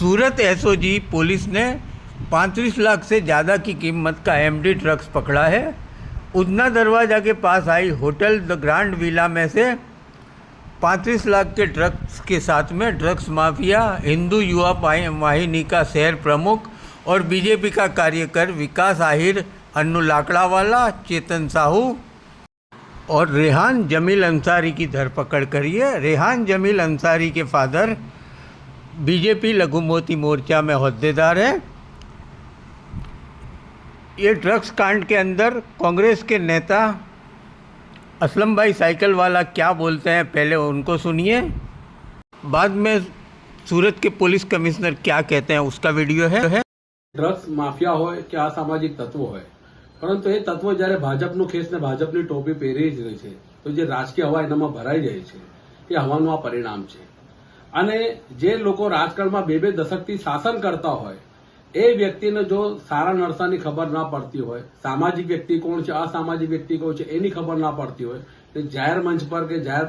सूरत SOG police ने 35 लाख से ज़्यादा की कीमत का एमडी ड्रग्स पकड़ा है। उधना दरवाज़ा के पास आई होटल द ग्रांड विला में से 35 लाख के ड्रग्स के साथ में ड्रग्स माफिया, हिंदू युवा वाहिनी का शहर प्रमुख और बीजेपी का कार्यकर विकास आहिर, अन्नू लाकड़ावाला, चेतन साहू और रेहान जमील अंसारी की धरपकड़ करी है रेहान जमील अंसारी के फादर बीजेपी लघुमती मोर्चा में अहदेदार है ये ड्रग्स कांड के अंदर कांग्रेस के नेता असलम भाई साइकिल वाला क्या बोलते हैं पहले उनको सुनिए बाद में सूरत के पुलिस कमिश्नर क्या कहते हैं उसका वीडियो है है ડ્રગ્સ માફિયા હોય કે અસામાજિક તત્વો હોય પરંતુ એ તત્વો જ્યારે ભાજપનું ખેસ ને ભાજપની ટોપી પહેરી જ રહે છે તો જે રાજકીય હવા એનામાં ભરાઈ જાય છે એ હવાનું આ પરિણામ છે અને જે લોકો રાજકારણમાં બે બે દશકથી શાસન કરતા હોય, એ વ્યક્તિને જો સારા નરસાની ખબર ના પડતી હોય, સામાજિક વ્યક્તિ કોણ છે, અસામાજિક વ્યક્તિ કોણ છે, એની ખબર ના પડતી હોય, તે જાહેર મંચ પર કે જાહેર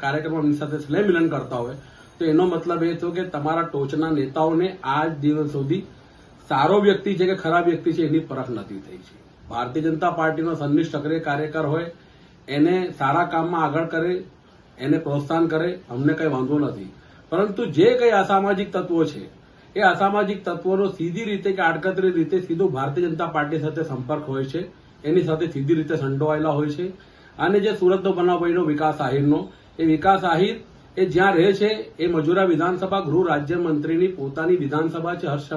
કાર્યક્રમમાં એમની સાથે સ્નેહ મિલન કરતા હોય, તો એનો મતલબ એ થયો કે તમારા ટોચના નેતાઓને આજ દિવસ સુધી સારો વ્યક્તિ છે કે ખરાબ વ્યક્તિ છે એની પરખ નથી થઈ છે. ભારતીય જનતા પાર્ટીનો સન્નિષ્ઠ સક્રિય કાર્યકર હોય, એને સારા કામમાં આગળ કરે, એને પ્રોત્સાહન કરે, અમને કંઈ વાંધો નથી. પરંતુ જે કઈ અસામાજિક તત્વો છે, એ અસામાજિક તત્વોનો સીધી રીતે કે આડકતરી રીતે સીધો ભારતીય જનતા પાર્ટી સાથે સંપર્ક હોય છે, એની સાથે સીધી રીતે સંડોવાયેલા હોય છે. અને જે સુરતનો બનાવ વિકાસ આહિરનો, એ વિકાસ આહિર એ જ્યાં રહે છે, એ મજુરા વિધાનસભા ગૃહ રાજ્યમંત્રીની પોતાની વિધાનસભા છે, હર્ષ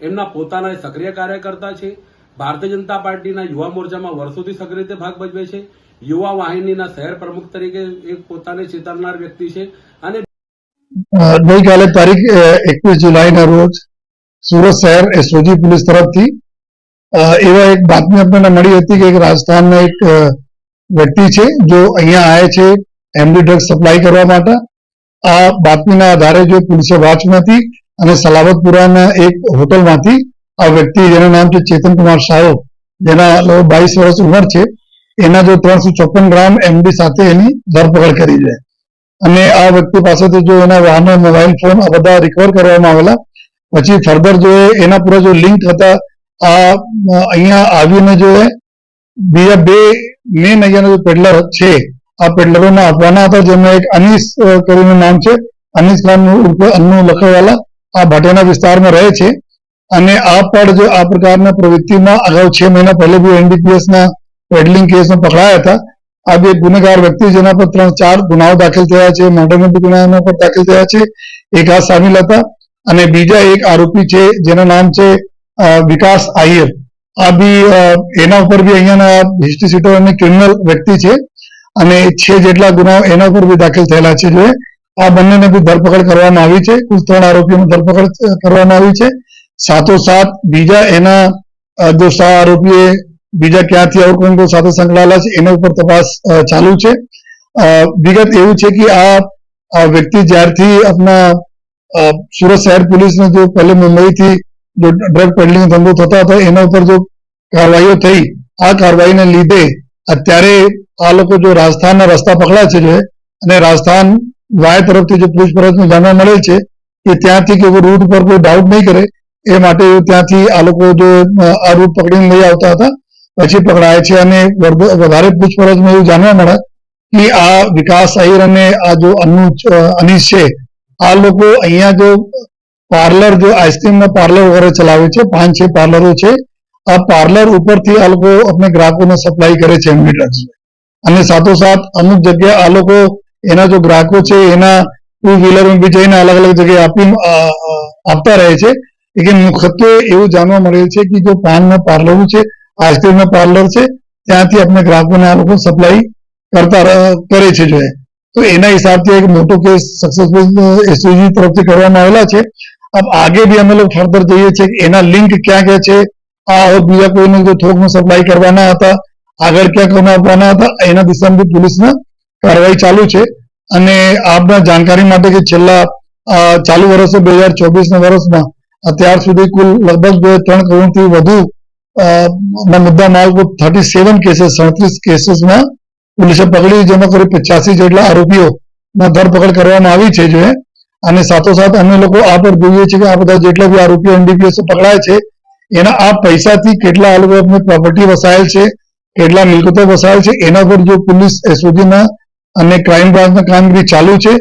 એમના પોતાના સક્રિય કાર્યકર્તા છે. ભારતીય જનતા પાર્ટીના યુવા મોરચામાં વર્ષોથી સક્રિય રીતે ભાગ ભજવે છે. યુવા વાહિનીના શહેર પ્રમુખ તરીકે એક પોતાને ચેતવનાર વ્યક્તિ છે. અને ગઈકાલે તારીખ એકવીસ જુલાઈના રોજ સુરત શહેર એસઓજી પોલીસ તરફથી એવા એક બાતમી આપણને મળી હતી કે એક રાજસ્થાનના એક વ્યક્તિ છે, જો અહીંયા આવે છે, એમડી ડ્રગ સપ્લાય કરવા માટે. આ બાતમીના આધારે જો પોલીસે નથી અને સલાવતપુરાના એક હોટલમાંથી આ વ્યક્તિ, જેનું નામ છે ચેતન કુમાર સાહુ જેના બાવીસ વર્ષ ઉંમર છે, એના જો ત્રણસો ચોપન ગ્રામ એમડી સાથે એની ધરપકડ કરી છે. અને આ વ્યક્તિ પાસેથી જો એના વાહનો મોબાઈલ ફોન આ બધા રિકવર કરવામાં આવેલા, પછી ફર્ધર જો એના પૂરા જો લિંક હતા આ, અહીંયા આવીને જો બીજા બે મેન અહીંયાના જો પેડલર છે, આ પેડલરોને આપવાના હતા જેમાં એક અનીસ કરીને નામ છે અનીસ ખાન ઉર્ફે અન્નુ લખવાલા, આ ભાટિયાના વિસ્તારમાં રહે છે. અને આ પણ જો આ પ્રકારના પ્રવૃત્તિમાં અગાઉ છ મહિના પહેલે બી એનડીપીએસના પેડલિંગ કેસમાં પકડાયા હતા આ બે ગુનેગાર વ્યક્તિ જેના પર ત્રણ ચાર ગુનાઓ દાખલ થયા છે મર્ડરના બી એના પર દાખલ થયા છે. એક આ સામેલ હતા અને બીજા એક આરોપી છે, જેનું નામ છે વિકાસ આહિર. આ બી એના ઉપર બી અહીંયાના હિસ્ટ્રી સીટર અને ક્રિમિનલ વ્યક્તિ છે અને છે જેટલા ગુનાઓ એના ઉપર બી દાખલ થયેલા છે. જે આ બંનેને બી ધરપકડ કરવામાં આવી છે. કુલ ત્રણ આરોપીઓની ધરપકડ કરવામાં આવી છે. સાથોસાથ બીજા એના જો સહ આરોપીએ બીજા ક્યાંથી કોણ સાથે સંકળાયેલા છે, એના ઉપર તપાસ ચાલુ છે. વિગત એવું છે કે આ વ્યક્તિ જ્યારથી આપણા સુરત શહેર પોલીસને જો પહેલે મુંબઈથી જો ડ્રગ પેડલિંગ ધંધો થતો હતો, એના ઉપર જો કાર્યવાહીઓ થઈ, આ કાર્યવાહીને લીધે અત્યારે આ લોકો જો રાજસ્થાનના રસ્તા પકડા છે જો, અને રાજસ્થાન વાય તરફથી જે પૂછપરછનું જાણવા મળે છે કે ત્યાંથી કે રૂટ ઉપર કોઈ ડાઉટ નહીં કરે, એ માટે ત્યાંથી આ લોકો જો આ રૂટ પકડીને લઈ આવતા હતા. પછી પકડાય છે અને વધારે પૂછપરછમાં એવું જાણવા મળે કે આ વિકાસ આહિર અને આ જો અનુ અનીશ છે, આ લોકો અહીંયા જો પાર્લર જો આઈસ્ક્રીમના પાર્લર વગેરે ચલાવે છે, પાંચ, છ પાર્લરો છે, આ પાર્લર ઉપરથી આ લોકો આપણે ગ્રાહકોને સપ્લાય કરે છે એમની ડ્રગ્સ અને સાથોસાથ અમુક જગ્યાએ આ લોકો એના જો ગ્રાહકો છે, એના ટુ વ્હીલર બી જઈને અલગ અલગ જગ્યાએ આપી આપતા રહે છે. કે મુખ્યત્વે એવું જાણવા મળે છે કે જો પાનના પાર્લરો છે આઈસ્ક્રીમનો પાર્લર છે, ત્યાંથી આપણે ગ્રાહકોને આ લોકો સપ્લાય કરતા કરે છે જોઈએ તો એના હિસાબથી એક મોટો કેસ સક્સેસફુલ એસઓજી તરફથી કરવામાં આવેલા છે. આગે બી અમે લોકો ફર્ધર જઈએ છીએ એના લિંક ક્યાં ક્યાં છે, આ બીજા કોઈને જો થોકમાં સપ્લાય કરવાના હતા, આગળ ક્યાં કોને આપવાના હતા, એના દિશામાં પોલીસના કાર્યવાહી ચાલુ છે. અને આપના જાણકારી માટે કે છેલ્લા ચાલુ વર્ષે બે હજાર ચોવીસના વર્ષમાં, અત્યાર સુધી કુલ લગભગ ત્રણ કરોડથી વધુ ના મુદ્દા માલ થર્ટી સેવન કેસીસ સડત્રીસ કેસીસમાં પોલીસે પકડી જેમાં કરી પચાસી જેટલા આરોપીઓ ધરપકડ કરવામાં આવી છે જો. અને સાથોસાથ અમે લોકો આ પણ જોઈએ છીએ કે આ બધા જેટલા બી આરોપીઓ એનડીપીએસ પકડાય છે, એના આ પૈસાથી કેટલા આ લોકો પ્રોપર્ટી વસાયેલ છે, કેટલા મિલકતો વસાયેલ છે, એના પર જો પોલીસ એસઓજીના અને ક્રાઇમ બ્રાન્ચના કામગીરી ચાલુ છે